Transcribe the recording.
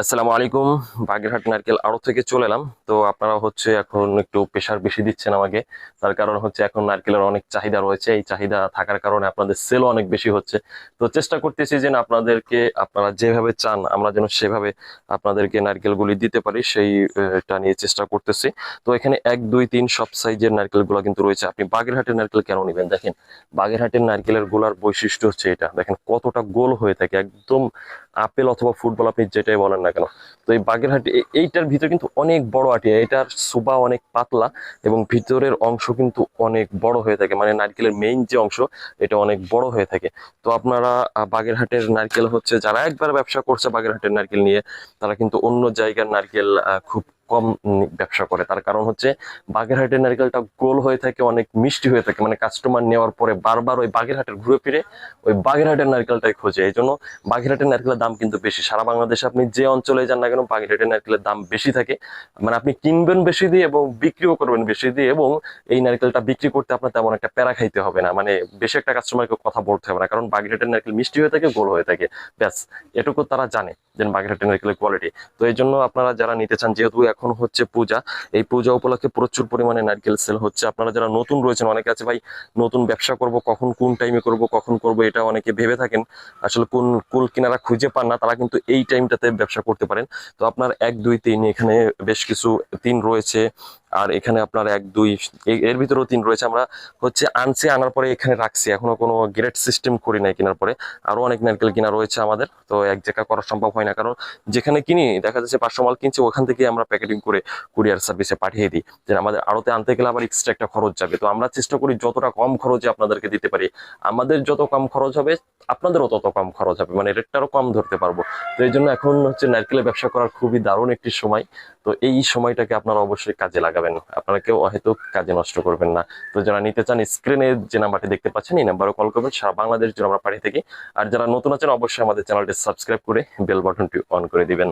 আসসালামু আলাইকুম। বাগেরহাট নারকেল আড়ো থেকে চলে এলাম। তো আপনারা হচ্ছে এখন একটু প্রেশার বেশি দিচ্ছেন আমাকে। তার কারণ হচ্ছে এখন নারকেলের অনেক চাহিদা রয়েছে। এই চাহিদা থাকার কারণে আপনাদের সেলও অনেক বেশি হচ্ছে। তো চেষ্টা করতেছি যে না আপনাদেরকে, আপনারা যেভাবে চান, আমরা যেন সেভাবে আপনাদেরকে নারকেলগুলি দিতে পারি, সেইটা নিয়ে চেষ্টা করতেছি। তো এখানে এক, দুই, তিন সব সাইজের নারকেলগুলো কিন্তু রয়েছে। আপনি বাগেরহাটের নারকেল কেন নেবেন? দেখেন, বাগেরহাটের নারকেলের গোলার বৈশিষ্ট্য হচ্ছে এটা। দেখেন কতটা গোল হয়ে থাকে। একদম আপেল অথবা ফুটবল আপনি যেটাই বলেন না কেন? তো এই বাগেরহাট এইটার ভিতরে কিন্তু অনেক বড় আটিয়া, এটার সুবা অনেক পাতলা এবং ভিতরের অংশ কিন্তু অনেক বড় হয়ে থাকে। মানে নারকেলের মেইন যে অংশ, এটা অনেক বড় হয়ে থাকে। তো আপনারা বাগেরহাটের নারকেল হচ্ছে, যারা একবার ব্যবসা করছে বাগেরহাটের নারকেল নিয়ে, তারা কিন্তু অন্য জায়গার নারকেল খুব কম ব্যবসা করে। তার কারণ হচ্ছে বাগেরহাটের নারকেলটা গোল হয়ে থাকে, অনেক মিষ্টি হয়ে থাকে। মানে কাস্টমার নেওয়ার পরে বারবার ওই বাগেরহাটের ঘুরে ফিরে ওই বাগেরহাটের নারকেলটাই খোঁজে। এই জন্য বাগেরহাটের নারকেলের দাম কিন্তু বেশি। সারা বাংলাদেশে আপনি যে অঞ্চলে যান না কেন বাগেরহাটের নারকেলের দাম বেশি থাকে। মানে আপনি কিনবেন বেশি দিয়ে এবং বিক্রিও করবেন বেশি দিয়ে এবং এই নারকেলটা বিক্রি করতে আপনার তেমন একটা প্যারা খাইতে হবে না। মানে বেশি একটা কাস্টমারকে কথা বলতে হবে না। কারণ বাগেরহাটের নারকেল মিষ্টি হয়ে থাকে, গোল হয়ে থাকে। ব্যাস, এটুকু তারা জানে। যে বাগেরহাটের নারকেলের কোয়ালিটি তো এই জন্য আপনারা যারা নিতে চান, যেহেতু এখন হচ্ছে পূজা, এই পূজা উপলক্ষে প্রচুর পরিমাণে নারকেল সেল হচ্ছে। আপনারা যারা নতুন রয়েছেন, অনেকে আছে ভাই, নতুন ব্যবসা করব, কখন কোন টাইমে করব, কখন করব, এটা অনেকে ভেবে থাকেন। আসলে কোন কুল কিনারা খুঁজে পান না, তারা কিন্তু এই টাইমটাতে ব্যবসা করতে পারেন। তো আপনার এক, দুই, তিন, এখানে বেশ কিছু তিন রয়েছে। আর এখানে আপনার এক, দুই এর ভিতরেও তিন রয়েছে। আমরা হচ্ছে আনছি, আনার পরে এখানে রাখছি। এখনও কোনো গ্রেড সিস্টেম করি নাই কেনার পরে। আরও অনেক নারকেল কিনা রয়েছে আমাদের। তো এক জায়গা করা সম্ভব হয় না। কারণ যেখানে কিনি, দেখা যাচ্ছে পাঁচশো মাল কিনছি, ওখান থেকে আমরা প্যাকেটিং করে কুরিয়ার সার্ভিসে পাঠিয়ে দিই। যে আমাদের আড়তে আনতে গেলে আবার এক্সট্রা একটা খরচ যাবে। তো আমরা চেষ্টা করি যতটা কম খরচে আপনাদেরকে দিতে পারি। আমাদের যত কম খরচ হবে, আপনাদেরও তত কম খরচ হবে। মানে রেটটারও কম ধরতে পারব। তো এই জন্য এখন হচ্ছে নারকেলের ব্যবসা করার খুবই দারুণ একটি সময়। তো এই সময়টাকে আপনারা অবশ্যই কাজে লাগাবেন। আপনারা কেউ হয়তো কাজে নষ্ট করবেন না। তো যারা নিতে চান স্ক্রিনে যে নাম্বারটি দেখতে পাচ্ছেন, এই নাম্বারও কল করবেন। সারা বাংলাদেশ জুড়ে আমরা পাঠিয়ে থাকি। আর যারা নতুন আছেন, অবশ্যই আমাদের চ্যানেলটি সাবস্ক্রাইব করে বেল বাটনটি অন করে দিবেন।